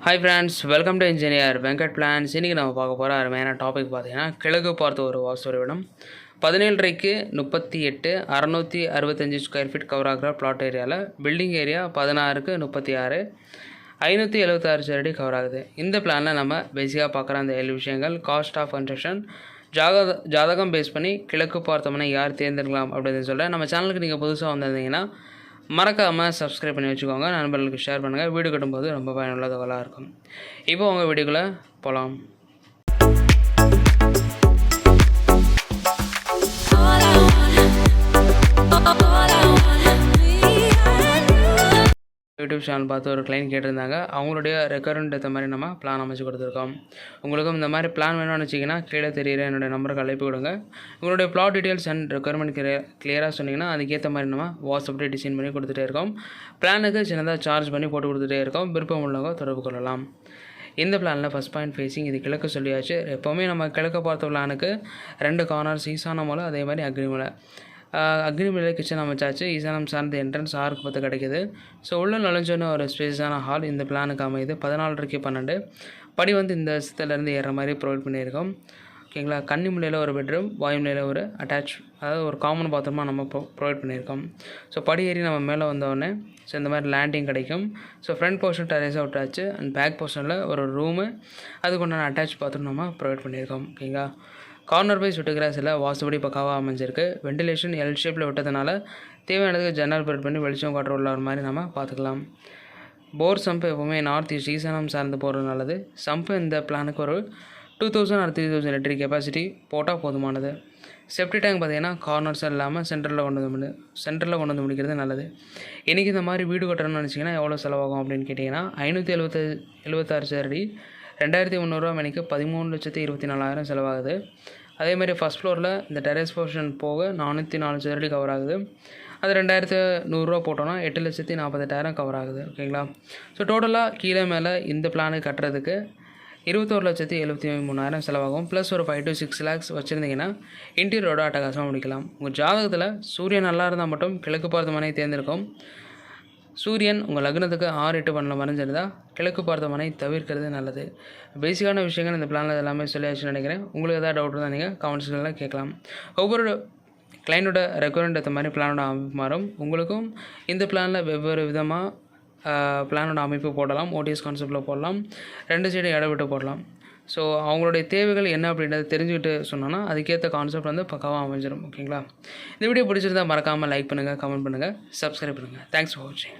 Hi friends welcome to engineer Venkat plans இன்றைக்கி நம்ம பார்க்க போகிற அருமையான டாபிக் பார்த்தீங்கன்னா கிழக்கு பார்த்த ஒரு வாஸ்துவிடம் பதினேழரைக்கு முப்பத்தி எட்டு அறநூற்றி அறுபத்தஞ்சி ஸ்கொயர் ஃபீட் கவர் ஆகிற பிளாட் ஏரியாவில் பில்டிங் ஏரியா பதினாறுக்கு முப்பத்தி ஆறு ஐநூற்றி எழுபத்தாறு சரடி கவர் ஆகுது. இந்த பிளானில் நம்ம பேசிக்காக பார்க்குற அந்த ஏழு விஷயங்கள் காஸ்ட் ஆஃப் கன்ஸ்ட்ரக்ஷன் ஜாத ஜாதகம் பேஸ் பண்ணி கிழக்கு பார்த்தோம்னா யார் தேர்ந்தெடுக்கலாம் அப்படின்னு சொல்கிறேன் நம்ம சேனலுக்கு நீங்கள் புதுசாக வந்திருந்தீங்கன்னா மறக்காமல் சப்ஸ்கிரைப் பண்ணி வச்சுக்கோங்க. நண்பர்களுக்கு ஷேர் பண்ணுங்கள் வீடு கட்டும்போது ரொம்ப பயனுள்ளதாக இருக்கும். இப்போ உங்கள் வீடியோக்குள்ளே போகலாம் யூடியூப் சேனல் பார்த்து ஒரு கிளைண்ட் கேட்டிருந்தாங்க. அவங்களுடைய ரெக்கரண்ட் ஏற்ற மாதிரி நம்ம பிளான் அமைச்சு கொடுத்துருக்கோம். உங்களுக்கும் இந்த மாதிரி பிளான் வேணும்னு வச்சிங்கன்னா கீழே தெரியுற என்னுடைய நம்பருக்கு அழைப்பு கொடுங்க. உங்களுடைய ப்ளாட் டீட்டெயில்ஸ் அண்ட் ரெக்குயர்மெண்ட் கிளியராக சொன்னீங்கன்னா அதுக்கேற்ற மாதிரி நம்ம வாட்ஸ்அப்லேயே டிசைன் பண்ணி கொடுத்துட்டே இருக்கோம். பிளானுக்கு சின்னதாக சார்ஜ் பண்ணி போட்டு கொடுத்துட்டே இருக்கோம். விருப்பம் உள்ளவங்க தொடர்பு கொள்ளலாம். இந்த பிளானில் ஃபஸ்ட் பாயிண்ட் ஃபேஸிங் இது கிழக்கு சொல்லியாச்சு. எப்போவுமே நம்ம கிழக்க பார்த்த பிளானுக்கு ரெண்டு கார்னர் ஈசான மூலம் அதே மாதிரி அக்னிமலை அக்னிமலை கிச்சன் அமைச்சாச்சு. ஈசானம் சார்ந்த என்ட்ரன்ஸ் ஆறுக்கு பத்து கிடைக்குது. ஸோ உள்ள நுழைஞ்சோன்னு ஒரு ஸ்பேஸான ஹால் இந்த பிளானுக்கு அமையுது. பதினாலரைக்கு பன்னெண்டு. படி வந்து இந்த சித்தலேருந்து ஏறுற மாதிரி ப்ரொவைட் பண்ணியிருக்கோம். ஓகேங்களா? கன்னிமுலையில் ஒரு பெட்ரூம் வாயுமலையில் ஒரு அட்டாச் அதாவது ஒரு காமன் பாத்ரூமாக நம்ம ப்ரொ ப்ரொவைட் பண்ணியிருக்கோம். ஸோ படி ஏறி நம்ம மேலே வந்தோடனே ஸோ இந்த மாதிரி லேண்டிங் கிடைக்கும். ஸோ ஃப்ரண்ட் போர்ஷன் டெரேஸாக விட்டாச்சு. அண்ட் பேக் போர்ஷனில் ஒரு ரூமு அதுக்கு உண்டான அட்டாச் பாத்ரூம் நம்ம ப்ரொவைட் பண்ணியிருக்கோம். ஓகேங்களா? கார்னர் பை சுட்டு கிராஸில் வாசுபடி பக்காவாக அமைஞ்சிருக்கு. வெண்டிலேஷன் எல் ஷேப்பில் விட்டதுனால தேவையானதுக்கு ஜன்னல் ப்ரொவைட் பண்ணி வெளிச்சம் காற்று உள்ள ஒரு மாதிரி நம்ம பார்த்துக்கலாம். போர் சம்பு எப்போவுமே நார்த் ஈஸ்ட் ஈசானம் சார்ந்து போகிறது நல்லது சம்பு இந்த பிளானுக்கு ஒரு two thousand or three thousand litre capacity போட்டால் போதுமானது. செப்டி டேங்க் பார்த்தீங்கன்னா கார்னர்ஸ் இல்லாமல் சென்டரில் கொண்டு வந்து முடி சென்டரில் கொண்டு வந்து முடிக்கிறது நல்லது. இன்றைக்கி இந்த மாதிரி வீடு கட்டணும்னு நினச்சிங்கன்னா எவ்வளோ செலவாகும் அப்படின்னு கேட்டிங்கன்னா ஐநூற்றி எழுபத்த எழுபத்தாறு சதுரடி ரெண்டாயிரத்தி முந்நூறுரூவா மணிக்கு பதிமூணு லட்சத்தி இருபத்தி நாலாயிரம் செலவாகுது. அதே மாதிரி ஃபஸ்ட் ஃப்ளோரில் இந்த டெரஸ் போர்ஷன் போக நானூற்றி நாலு சதுரடி கவர் ஆகுது. அது ரெண்டாயிரத்து நூறுரூவா போட்டோன்னா எட்டு லட்சத்தி நாற்பத்தெட்டாயிரம் கவர் ஆகுது. ஓகேங்களா? ஸோ டோட்டலாக கீழே மேலே இந்த பிளானு கட்டுறதுக்கு இருபத்தோரு லட்சத்தி எழுபத்தி மூணாயிரம் செலவாகும். ப்ளஸ் ஒரு ஃபைவ் டு சிக்ஸ் லேக்ஸ் வச்சுருந்தீங்கன்னா இன்டீரியரோட அட்டகாசமாக முடிக்கலாம். உங்கள் ஜாதகத்தில் சூரியன் நல்லா இருந்தால் மட்டும் கிழக்கு பார்த்த மனை தேர்ந்தெடுக்கும் சூரியன் உங்கள் லக்னத்துக்கு ஆறு எட்டு பண்ணல மறைஞ்சிருந்தா கிழக்கு பார்த்த மனை தவிர்க்கிறது நல்லது. பேசிக்கான விஷயங்கள் இந்த பிளானில் எல்லாமே சொல்லியாச்சுன்னு நினைக்கிறேன். உங்களுக்கு ஏதாவது டவுட் இருந்தால் நீங்கள் கமெண்ட்ஸ்களில் கேட்கலாம். ஒவ்வொரு கிளைண்டோட ரெக்குவயர்மெண்ட் ஏற்ற மாதிரி பிளானோட மாறும். உங்களுக்கும் இந்த பிளானில் வெவ்வேறு விதமாக பிளானோட அமைப்பு போடலாம் ஓடிஎஸ் கான்செப்டில் போடலாம். ரெண்டு சைடு இடம் விட்டு போடலாம். ஸோ அவங்களுடைய தேவைகள் என்ன அப்படின்றத தெரிஞ்சுக்கிட்டு சொன்னோன்னா அதுக்கேற்ற கான்செப்ட் வந்து பக்காவாக அமைஞ்சிடும் ஓகேங்களா இந்த வீடியோ பிடிச்சிருந்தா மறக்காமல் லைக் பண்ணுங்கள் கமெண்ட் பண்ணுங்கள் சப்ஸ்கிரைப் பண்ணுங்கள் தேங்க்ஸ் ஃபார் வாட்சிங்